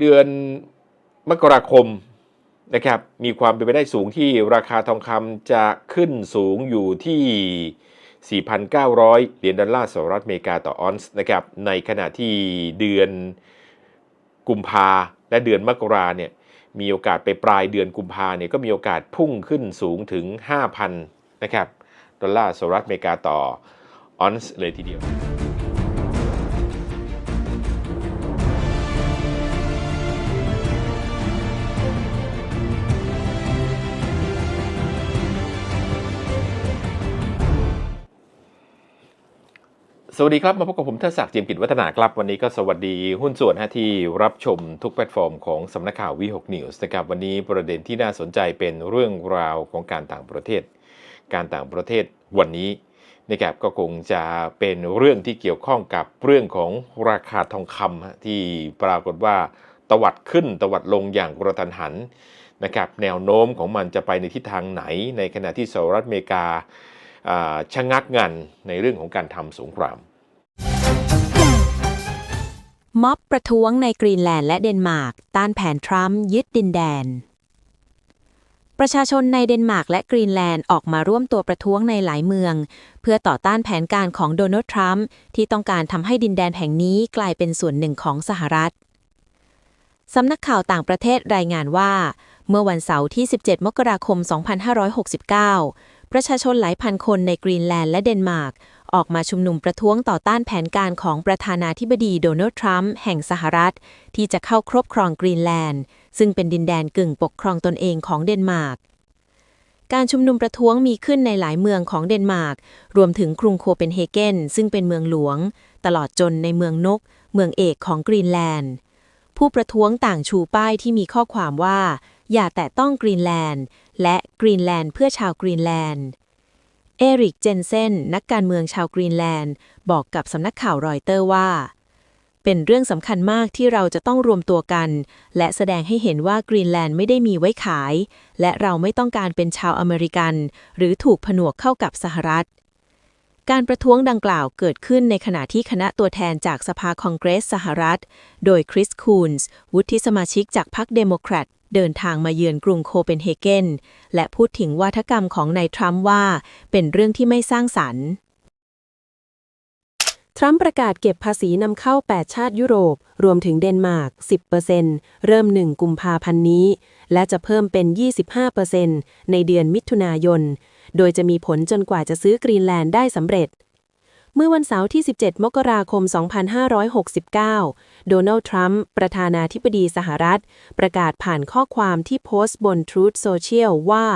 เดือนมกราคมนะครับมีความเป็นไปได้สูงที่ราคาทองคำจะขึ้นสูงอยู่ที่ 4,900 เหรียญดอลลาร์สหรัฐอเมริกาต่อออนซ์นะครับในขณะที่เดือนกุมภาและเดือนมกราเนี่ยมีโอกาสไปปลายเดือนกุมภาเนี่ยก็มีโอกาสพุ่งขึ้นสูงถึง 5,000 นะครับ ดอลลาร์สหรัฐอเมริกาต่อออนซ์เลยทีเดียว สวัสดีครับ มาพบกับผมเทศศักดิ์เจียมกิจวัฒนาครับ วันนี้ก็สวัสดีหุ้นส่วนฮะที่รับชมทุกแพลตฟอร์มของสำนักข่าววีหกนิวส์นะครับวันนี้ประเด็นที่น่าสนใจเป็นเรื่องราวของการต่างประเทศ การต่างประเทศวันนี้นะครับก็คงจะเป็นเรื่องที่เกี่ยวข้องกับเรื่องของราคาทองคำที่ปรากฏว่าตวัดขึ้นตวัดลงอย่างกระทันหันนะครับแนวโน้มของมันจะไปในทิศทางไหน ในขณะที่สหรัฐอเมริกาอ่าชะงักงันในเรื่องของการทำสงคราม ม็อบประท้วงในกรีนแลนด์และเดนมาร์กต้านแผนทรัมป์ยึดดินแดน ประชาชนในเดนมาร์กและกรีนแลนด์ออกมาร่วมตัวประท้วงในหลายเมือง เพื่อต่อต้านแผนการของโดนัลด์ทรัมป์ที่ต้องการทำให้ดินแดนแห่งนี้กลายเป็นส่วนหนึ่งของสหรัฐสำนักข่าวต่างประเทศรายงานว่า เมื่อวันเสาร์ที่ 17 มกราคม 2569 ประชาชนหลายพันคนในกรีนแลนด์และเดนมาร์กออกมาชุมนุมประท้วงต่อต้านแผนการของประธานาธิบดีโดนัลด์ทรัมป์แห่งสหรัฐ ที่จะเข้าครอบครองกรีนแลนด์ ซึ่งเป็นดินแดนกึ่งปกครองตนเองของเดนมาร์กการชุมนุมประท้วงมีขึ้นในหลายเมืองของเดนมาร์ก รวมถึงกรุงโคเปนเฮเกนซึ่งเป็นเมืองหลวง ตลอดจนในเมืองนก เมืองเอกของกรีนแลนด์ ผู้ประท้วงต่างชูป้ายที่มีข้อความว่า อย่าแตะต้องกรีนแลนด์ และกรีนแลนด์เพื่อชาวกรีนแลนด์ เอริกเจนเซนนักการเมืองชาวกรีนแลนด์ บอกกับสำนักข่าวรอยเตอร์ว่า เป็นเรื่องสำคัญมากที่เราจะต้องรวมตัวกัน และแสดงให้เห็นว่ากรีนแลนด์ไม่ได้มีไว้ขาย และเราไม่ต้องการเป็นชาวอเมริกัน หรือถูกผนวกเข้ากับสหรัฐการประท้วงดังกล่าวเกิดขึ้นในขณะที่คณะตัวแทนจากสภาคองเกรสสหรัฐ โดยคริสคูนส์วุฒิสมาชิกจากพรรคเดโมแครต เดินทางมาเยือนกรุงโคเปนเฮเกนและพูดถึงวาทกรรมของนายทรัมป์ว่า เป็นเรื่องที่ไม่สร้างสรรค์ ทรัมป์ประกาศเก็บภาษีนำเข้า 8 ชาติยุโรป รวมถึงเดนมาร์ก 10%เริ่ม 1 กุมภาพันธ์นี้ และจะเพิ่มเป็น 25%ในเดือนมิถุนายน โดยจะมีผลจนกว่าจะซื้อกรีนแลนด์ได้สำเร็จเมื่อวันเสาร์ที่ 17 มกราคม 2569 โดนัลด์ ทรัมป์ ประธานาธิบดีสหรัฐ ประกาศผ่านข้อความที่โพสต์บน Truth Social ว่า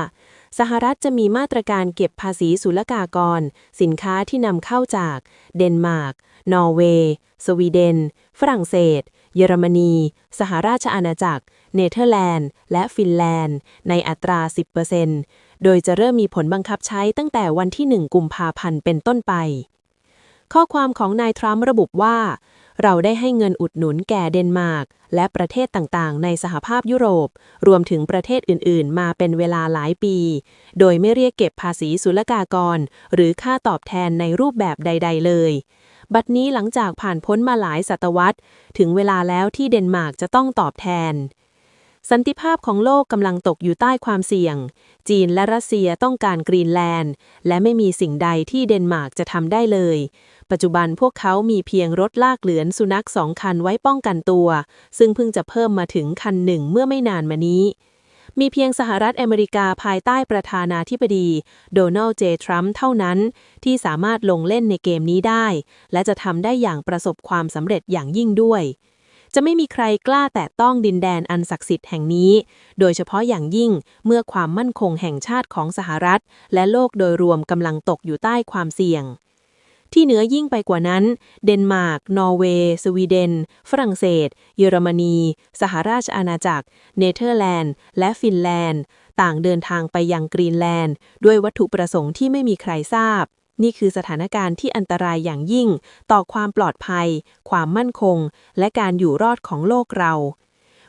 สหรัฐจะมีมาตรการเก็บภาษีศุลกากร สินค้าที่นำเข้าจาก เดนมาร์ก นอร์เวย์ สวีเดน ฝรั่งเศส เยอรมนี สหราชอาณาจักร เนเธอร์แลนด์ และฟินแลนด์ ในอัตรา 10%โดยจะเริ่มมีผลบังคับใช้ตั้งแต่วันที่ 1 กุมภาพันธ์เป็นต้นไปข้อความของนายทรัมป์ระบุว่า เราได้ให้เงินอุดหนุนแก่เดนมาร์กและประเทศต่างๆ ในสหภาพยุโรป รวมถึงประเทศอื่น ๆ มาเป็นเวลาหลายปี โดยไม่เรียกเก็บภาษีศุลกากร หรือค่าตอบแทนในรูปแบบใด ๆ เลย บัดนี้หลังจากผ่านพ้นมาหลายศตวรรษ ถึงเวลาแล้วที่เดนมาร์กจะต้องตอบแทน สันติภาพของโลกกำลังตกอยู่ใต้ความเสี่ยง จีนและรัสเซียต้องการกรีนแลนด์ และไม่มีสิ่งใดที่เดนมาร์กจะทำได้เลย ปัจจุบันพวกเขามีเพียงรถลากเหลือนสุนัขสองคันไว้ป้องกันตัว ซึ่งเพิ่งจะเพิ่มมาถึงคันหนึ่งเมื่อไม่นานมานี้ มีเพียงสหรัฐอเมริกาภายใต้ประธานาธิบดี โดนัลด์เจ ทรัมป์เท่านั้น ที่สามารถลงเล่นในเกมนี้ได้ และจะทำได้อย่างประสบความสำเร็จอย่างยิ่งด้วย จะไม่มีใครกล้าแตะต้องดินแดนอันศักดิ์สิทธิ์แห่งนี้ โดยเฉพาะอย่างยิ่งเมื่อความมั่นคงแห่งชาติของสหรัฐ และโลกโดยรวมกำลังตกอยู่ใต้ความเสี่ยง ที่เหนือยิ่งไปกว่านั้น เดนมาร์ก นอร์เวย์ สวีเดน ฝรั่งเศส เยอรมนี สหราชอาณาจักร เนเธอร์แลนด์ และฟินแลนด์ ต่างเดินทางไปยังกรีนแลนด์ ด้วยวัตถุประสงค์ที่ไม่มีใครทราบ นี่คือสถานการณ์ที่อันตรายอย่างยิ่ง ต่อความปลอดภัย ความมั่นคง และการอยู่รอดของโลกเรา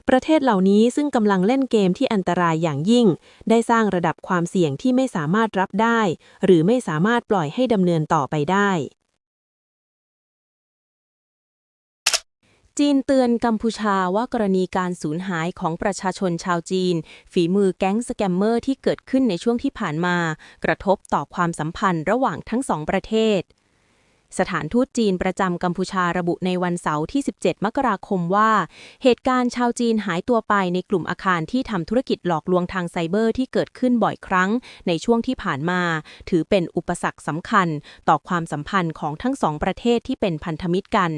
ประเทศเหล่านี้ซึ่งกำลังเล่นเกมที่อันตรายอย่างยิ่ง ได้สร้างระดับความเสี่ยงที่ไม่สามารถรับได้ หรือไม่สามารถปล่อยให้ดำเนินต่อไปได้ จีนเตือนกัมพูชาว่ากรณีการสูญหายของประชาชนชาวจีน ฝีมือแก๊งสแกมเมอร์ที่เกิดขึ้นในช่วงที่ผ่านมา กระทบต่อความสัมพันธ์ระหว่างทั้งสองประเทศ สถานทูตจีนประจำกัมพูชาระบุในวันเสาร์ที่ 17 มกราคมว่า เหตุการณ์ชาวจีนหายตัวไปในกลุ่มอาคารที่ทำธุรกิจหลอกลวงทางไซเบอร์ที่เกิดขึ้นบ่อยครั้งในช่วงที่ผ่านมา ถือเป็นอุปสรรคสำคัญ ต่อความสัมพันธ์ของทั้งสองประเทศที่เป็นพันธมิตรกัน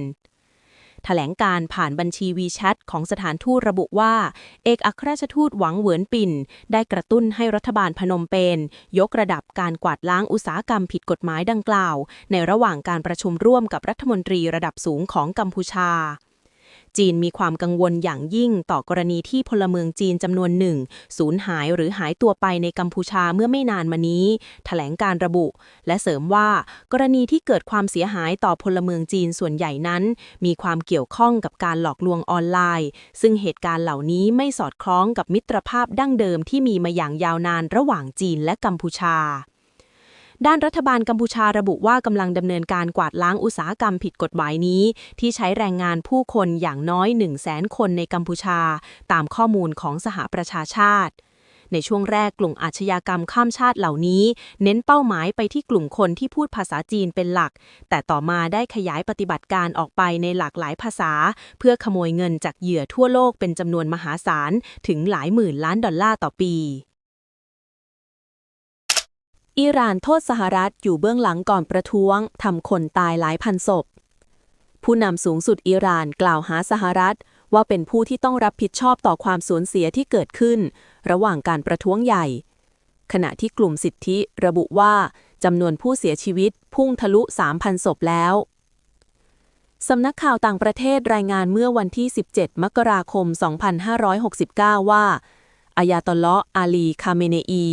ถลงการผ่านบัญชีวีแชทของสถานทูตระบุว่า เอกอัครราชทูตหวังเหวินปิ่น ได้กระตุ้นให้รัฐบาลพนมเปญยกระดับการกวาดล้างอุตสาหกรรมผิดกฎหมายดังกล่าว ในระหว่างการประชุมร่วมกับรัฐมนตรีระดับสูงของกัมพูชา จีนมีความกังวลอย่างยิ่งต่อกรณีที่พลเมืองจีนจำนวนหนึ่งสูญหายหรือหายตัวไปในกัมพูชาเมื่อไม่นานมานี้ แถลงการระบุ และเสริมว่า กรณีที่เกิดความเสียหายต่อพลเมืองจีนส่วนใหญ่นั้น มีความเกี่ยวข้องกับการหลอกลวงออนไลน์ ซึ่งเหตุการณ์เหล่านี้ไม่สอดคล้องกับมิตรภาพดั้งเดิมที่มีมาอย่างยาวนานระหว่างจีนและกัมพูชา ด้านรัฐบาลกัมพูชาระบุว่ากำลังดำเนินการกวาดล้างอุตสาหกรรมผิดกฎหมายนี้ ที่ใช้แรงงานผู้คนอย่างน้อย1 0 0 0 0แสนคนในกัมพูชา ตามข้อมูลของสหประชาชาติในช่วงแรกกลุ่มอาชญากรรมข้ามชาติเหล่านี้ เน้นเป้าหมายไปที่กลุ่มคนที่พูดภาษาจีนเป็นหลัก แต่ต่อมาได้ขยายปฏิบัติการออกไปในหลากหลายภาษา เพื่อขโมยเงินจากเหยื่อทั่วโลกเป็นจำนวนมหาศาลถึงหลายหมื่นล้านดอลลาร์ต่อปี อิหร่านโทษสหรัฐอยู่เบื้องหลังก่อนประท้วงทำคนตายหลายพันศพ ผู้นำสูงสุดอิหร่านกล่าวหาสหรัฐ ว่าเป็นผู้ที่ต้องรับผิดชอบต่อความสูญเสียที่เกิดขึ้น ระหว่างการประท้วงใหญ่ ขณะที่กลุ่มสิทธิระบุว่าจำนวนผู้เสียชีวิตพุ่งทะลุ 3,000 ศพแล้วสำนักข่าวต่างประเทศรายงานเมื่อวันที่ 17 มกราคม 2569 ว่าอายาตอลเลาะห์อาลี คาเมเนอี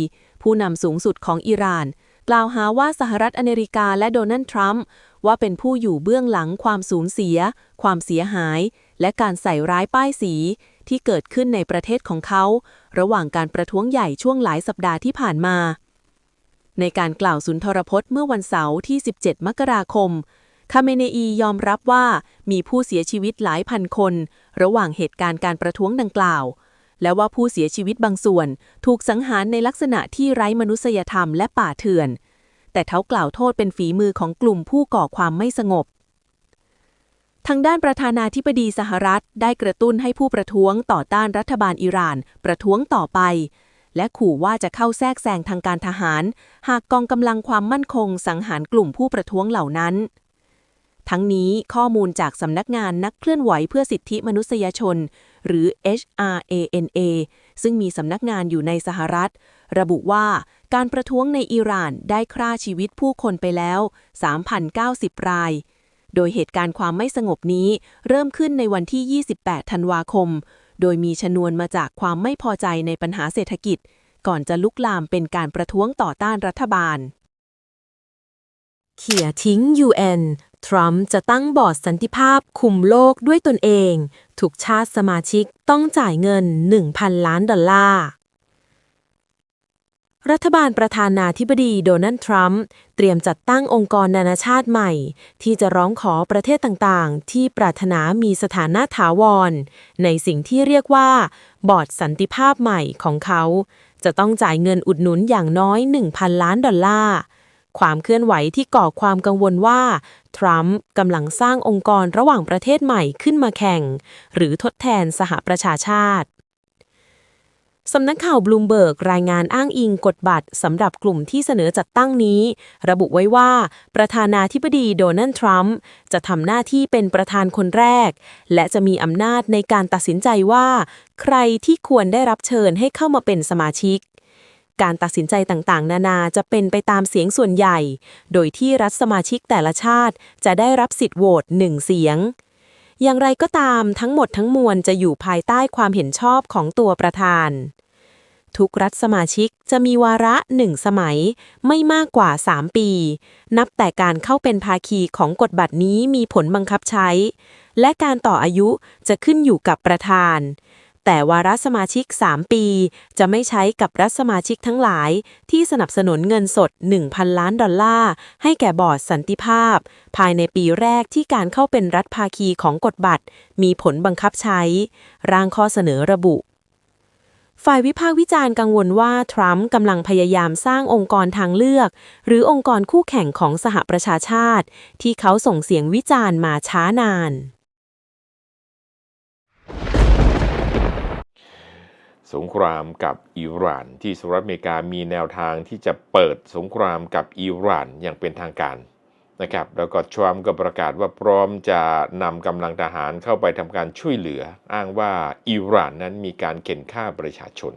ผู้นำสูงสุดของอิหร่าน กล่าวหาว่าสหรัฐอเมริกาและโดนัลด์ทรัมป์ว่าเป็นผู้อยู่เบื้องหลังความสูญเสีย ความเสียหาย และการใส่ร้ายป้ายสี ที่เกิดขึ้นในประเทศของเขา ระหว่างการประท้วงใหญ่ช่วงหลายสัปดาห์ที่ผ่านมา ในการกล่าวสุนทรพจน์เมื่อวันเสาร์ที่ 17 มกราคมคาเมเนอียอมรับว่ามีผู้เสียชีวิตหลายพันคน ระหว่างเหตุการณ์การประท้วงดังกล่าว และว่าผู้เสียชีวิตบางส่วน ถูกสังหารในลักษณะที่ไร้มนุษยธรรมและป่าเถื่อน แต่เขากล่าวโทษเป็นฝีมือของกลุ่มผู้ก่อความไม่สงบ ทางด้านประธานาธิบดีสหรัฐ ได้กระตุ้นให้ผู้ประท้วงต่อต้านรัฐบาลอิหร่าน ประท้วงต่อไป และขู่ว่าจะเข้าแทรกแซงทางการทหาร หากกองกำลังความมั่นคงสังหารกลุ่มผู้ประท้วงเหล่านั้น ทั้งนี้ข้อมูลจากสำนักงานนักเคลื่อนไหวเพื่อสิทธิมนุษยชน หรือ HRANA ซึ่งมีสำนักงานอยู่ในสหรัฐ ระบุว่าการประท้วงในอิหร่านได้ฆ่าชีวิตผู้คนไปแล้ว 3,090 ราย โดยเหตุการณ์ความไม่สงบนี้เริ่มขึ้นในวันที่ 28 ธันวาคม โดยมีชนวนมาจากความไม่พอใจในปัญหาเศรษฐกิจ ก่อนจะลุกลามเป็นการประท้วงต่อต้านรัฐบาล เขี่ยทิ้ง UN ทรัมป์จะตั้งบอร์ดสันติภาพคุมโลกด้วยตนเอง ทุกชาติสมาชิกต้องจ่ายเงิน 1,000 ล้านดอลลาร์ รัฐบาลประธานาธิบดีโดนัลด์ทรัมป์เตรียมจัดตั้งองค์กรนานาชาติใหม่ ที่จะร้องขอประเทศต่างๆ ที่ปรารถนามีสถานะถาวร ในสิ่งที่เรียกว่า บอร์ดสันติภาพใหม่ของเขา จะต้องจ่ายเงินอุดหนุนอย่างน้อย 1,000 ล้านดอลลาร์ ความเคลื่อนไหวที่ก่อความกังวลว่า ทรัมป์กำลังสร้างองค์กรระหว่างประเทศใหม่ขึ้นมาแข่ง หรือทดแทนสหประชาชาติสำนักข่าวบลูมเบิร์กรายงานอ้างอิงกฎบัตรสำหรับกลุ่มที่เสนอจัดตั้งนี้ ระบุไว้ว่า ประธานาธิบดีโดนัลด์ทรัมป์จะทำหน้าที่เป็นประธานคนแรก และจะมีอำนาจในการตัดสินใจว่า ใครที่ควรได้รับเชิญให้เข้ามาเป็นสมาชิก การตัดสินใจต่างๆ นานาจะเป็นไปตามเสียงส่วนใหญ่ โดยที่รัฐสมาชิกแต่ละชาติ จะได้รับสิทธิ์โหวตหนึ่งเสียง อย่างไรก็ตามทั้งหมดทั้งมวลจะอยู่ภายใต้ความเห็นชอบของตัวประธาน ทุกรัฐสมาชิกจะมีวาระหนึ่งสมัย ไม่มากกว่า 3 ปี นับแต่การเข้าเป็นภาคีของกฎบัตรนี้มีผลบังคับใช้ และการต่ออายุจะขึ้นอยู่กับประธาน แต่วาระสมาชิก 3 ปี จะไม่ใช้กับรัฐสมาชิกทั้งหลาย ที่สนับสนุนเงินสด 1,000 ล้านดอลลาร์ ให้แก่บอร์ดสันติภาพ ภายในปีแรกที่การเข้าเป็นรัฐภาคีของกฎบัตร มีผลบังคับใช้ ร่างข้อเสนอระบุฝ่ายวิพากษ์วิจารณ์กังวลว่า ทรัมป์กำลังพยายามสร้างองค์กรทางเลือก หรือองค์กรคู่แข่งของสหประชาชาติ ที่เขาส่งเสียงวิจารณ์มาช้านาน สงครามกับอิหร่าน ที่สหรัฐอเมริกามีแนวทางที่จะเปิดสงครามกับอิหร่านอย่างเป็นทางการนะครับแล้วก็ทรัมป์ก็ประกาศว่าพร้อมจะนำกำลังทหารเข้าไปทำการช่วยเหลือ อ้างว่าอิหร่านนั้นมีการเข็นฆ่าประชาชน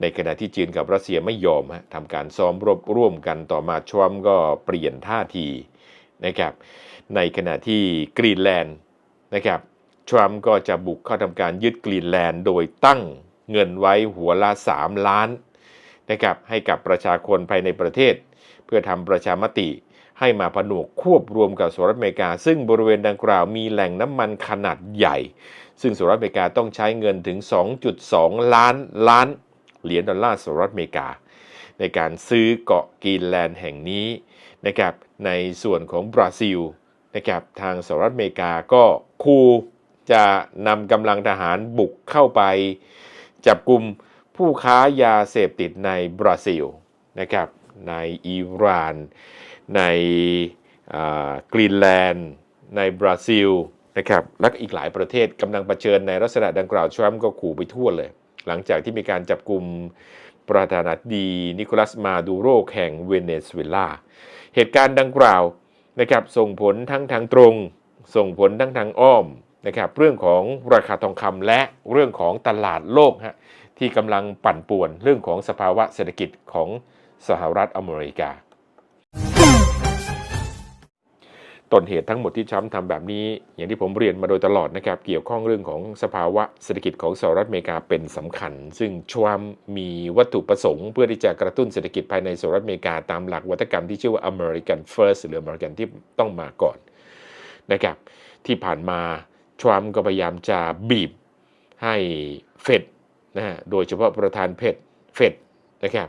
ในขณะที่จีนกับรัสเซียไม่ยอมฮะทำการซ้อมรบร่วมกันต่อมาทรัมป์ก็เปลี่ยนท่าทีนะครับในขณะที่กรีนแลนด์นะครับทรัมป์ก็จะบุกเข้าทำการยึดกรีนแลนด์โดยตั้ง เงินไว้หัวละ 3 ล้านนะครับให้กับประชาชนภายในประเทศ เพื่อทำประชามติให้มาผนวกควบรวมกับสหรัฐอเมริกา ซึ่งบริเวณดังกล่าวมีแหล่งน้ำมันขนาดใหญ่ ซึ่งสหรัฐอเมริกาต้องใช้เงินถึง 2.2 ล้านล้านเหรียญดอลลาร์สหรัฐอเมริกา ในการซื้อเกาะกีนแลนด์แห่งนี้นะครับในส่วนของบราซิลนะครับทางสหรัฐอเมริกาก็คูจะนำกำลังทหารบุกเข้าไป จับกลุ่มผู้ค้ายาเสพติดในบราซิลนะครับในอิหร่าน ในกรีนแลนด์ ในบราซิลนะครับและอีกหลายประเทศกำลังเผชิญในลักษณะดังกล่าวทรัมป์ก็ขู่ไปทั่วเลย หลังจากที่มีการจับกลุ่มประธานาธิบดีนิโคลัสมาดูโรแห่งเวเนซุเอลาเหตุการณ์ดังกล่าวนะครับส่งผลทั้งทางตรง ส่งผลทั้งทางอ้อม นะครับเรื่องของราคาทองคำและเรื่องของตลาดโลกฮะที่กำลังปั่นป่วนเรื่องของสภาวะเศรษฐกิจของสหรัฐอเมริกา ต้นเหตุทั้งหมดที่ทรัมทำแบบนี้ อย่างที่ผมเรียนมาโดยตลอดนะครับเกี่ยวข้องเรื่องของสภาวะเศรษฐกิจของสหรัฐอเมริกาเป็นสำคัญ ซึ่งทรัมมีวัตถุประสงค์ เพื่อที่จะกระตุ้นเศรษฐกิจภายในสหรัฐอเมริกาตามหลักวัฒกรรมที่ชื่อว่า American First หรือ American ที่ต้องมาก่อนนะครับที่ผ่านมา ทรัมป์ก็พยายามจะบีบให้เฟดนะฮะโดยเฉพาะประธานเพดเฟดนะครับ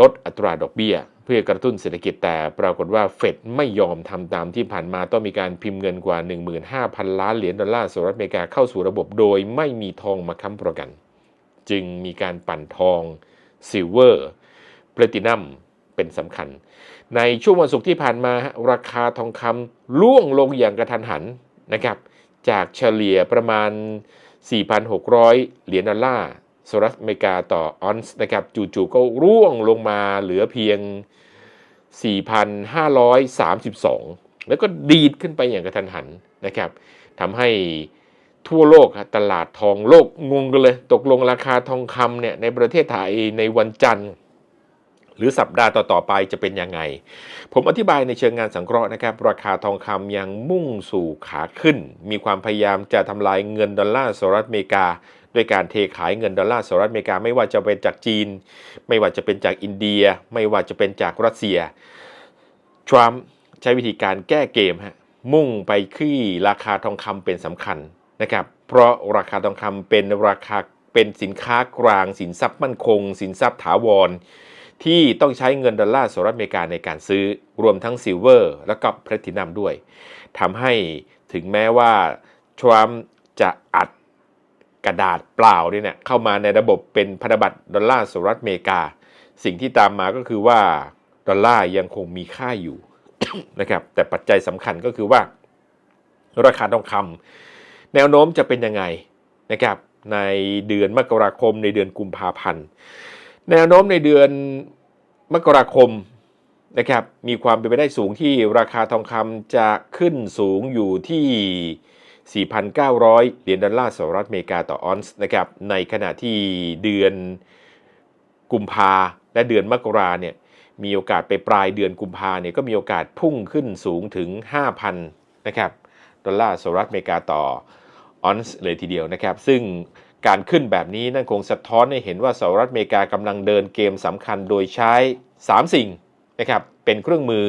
ลดอัตราดอกเบี้ย เพื่อกระตุ้นเศรษฐกิจแต่ปรากฏว่าเฟดไม่ยอมทำตามที่ผ่านมาต้องมีการพิมพ์เงินกว่า 15,000 ล้านเหรียญดอลลาร์สหรัฐอเมริกาเข้าสู่ระบบโดยไม่มีทองมาค้ำประกัน จึงมีการปั่นทองซิลเวอร์แพลตินัมเป็นสำคัญ ในช่วงวันศุกร์ที่ผ่านมาราคาทองคำล่วงลงอย่างกระทันหัน นะครับจากเฉลี่ยประมาณ 4,600 เหรียญดอลลาร์สหรัฐอเมริกาต่อออนซ์นะครับจู่ๆก็ร่วงลงมาเหลือเพียง 4,532 แล้วก็ดีดขึ้นไปอย่างกระทันหันนะครับทำให้ทั่วโลกตลาดทองโลกงงกันเลย ตกลงราคาทองคำเนี่ยในประเทศไทยในวันจันทร์ หรือสัปดาห์ต่อๆไปจะเป็นยังไง ผมอธิบายในเชิงงานสังเคราะห์นะครับ ราคาทองคำยังมุ่งสู่ขาขึ้น มีความพยายามจะทำลายเงินดอลลาร์สหรัฐอเมริกาด้วยการเทขายเงินดอลลาร์สหรัฐอเมริกาไม่ว่าจะเป็นจากจีน ไม่ว่าจะเป็นจากอินเดีย ไม่ว่าจะเป็นจากรัสเซียทรัมป์ใช้วิธีการแก้เกมฮะมุ่งไปที่ราคาทองคำเป็นสำคัญนะครับ เพราะราคาทองคำเป็นราคาเป็นสินค้ากลาง สินทรัพย์มั่นคง สินทรัพย์ถาวร ที่ต้องใช้เงินดอลลาร์สหรัฐอเมริกาในการซื้อรวมทั้งซิลเวอร์แล้วก็แพลตินัมด้วยทำให้ถึงแม้ว่าทรัมป์จะอัดกระดาษเปล่าเนี่ย เข้ามาในระบบเป็นพันธบัตรดอลลาร์สหรัฐอเมริกา สิ่งที่ตามมาก็คือว่าดอลลาร์ยังคงมีค่าอยู่นะครับแต่ปัจจัยสำคัญก็คือว่า ราคาทองคำแนวโน้มจะเป็นยังไงนะครับในเดือนมกราคมในเดือนกุมภาพันธ์ แนวโน้มในเดือนมกราคมนะครับมีความเป็นไปได้สูงที่ราคาทองคำจะขึ้นสูงอยู่ที่ 4,900 เหรียญดอลลาร์สหรัฐอเมริกาต่อออนซ์นะครับในขณะที่เดือนกุมภาและเดือนมกราเนี่ยมีโอกาสไปปลายเดือนกุมภาเนี่ยก็มีโอกาสพุ่งขึ้นสูงถึง 5,000นะครับดอลลาร์สหรัฐอเมริกาต่อออนซ์เลยทีเดียวนะครับ ซึ่ง การขึ้นแบบนี้นั่นคงสะท้อนให้เห็นว่าสหรัฐอเมริกากำลังเดินเกมสำคัญโดยใช้ 3 สิ่งนะครับเป็นเครื่องมือ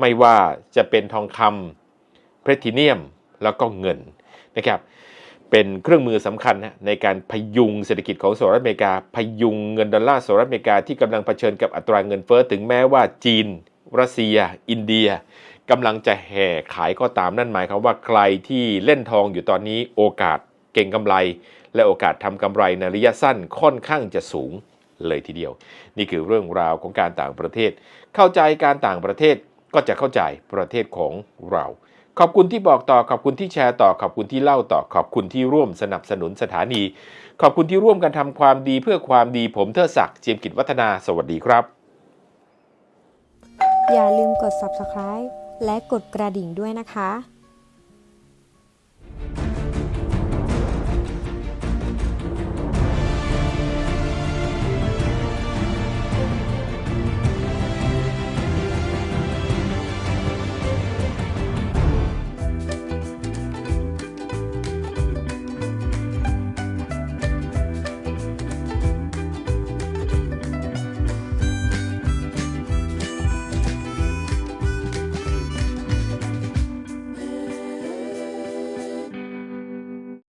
ไม่ว่าจะเป็นทองคำแพลทิเนียมแล้วก็เงินนะครับเป็นเครื่องมือสำคัญนะในการพยุงเศรษฐกิจของสหรัฐอเมริกา พยุงเงินดอลลาร์สหรัฐอเมริกาที่กำลังเผชิญกับอัตราเงินเฟ้อถึงแม้ว่าจีน รัสเซีย อินเดียกำลังจะแห่ขายก็ตามนั่นหมายความว่าใครที่เล่นทองอยู่ตอนนี้โอกาส เก่งกำไร และโอกาสทำกำไรในระยะสั้นค่อนข้างจะสูงเลยทีเดียว นี่คือเรื่องราวของการต่างประเทศ เข้าใจการต่างประเทศก็จะเข้าใจประเทศของเรา ขอบคุณที่บอกต่อขอบคุณที่แชร์ต่อขอบคุณที่เล่าต่อขอบคุณที่ร่วมสนับสนุนสถานี ขอบคุณที่ร่วมกันทำความดีเพื่อความดีผมเทิดศักดิ์เจียมกิจวัฒนาสวัสดีครับ อย่าลืมกด subscribe และกดกระดิ่งด้วยนะคะ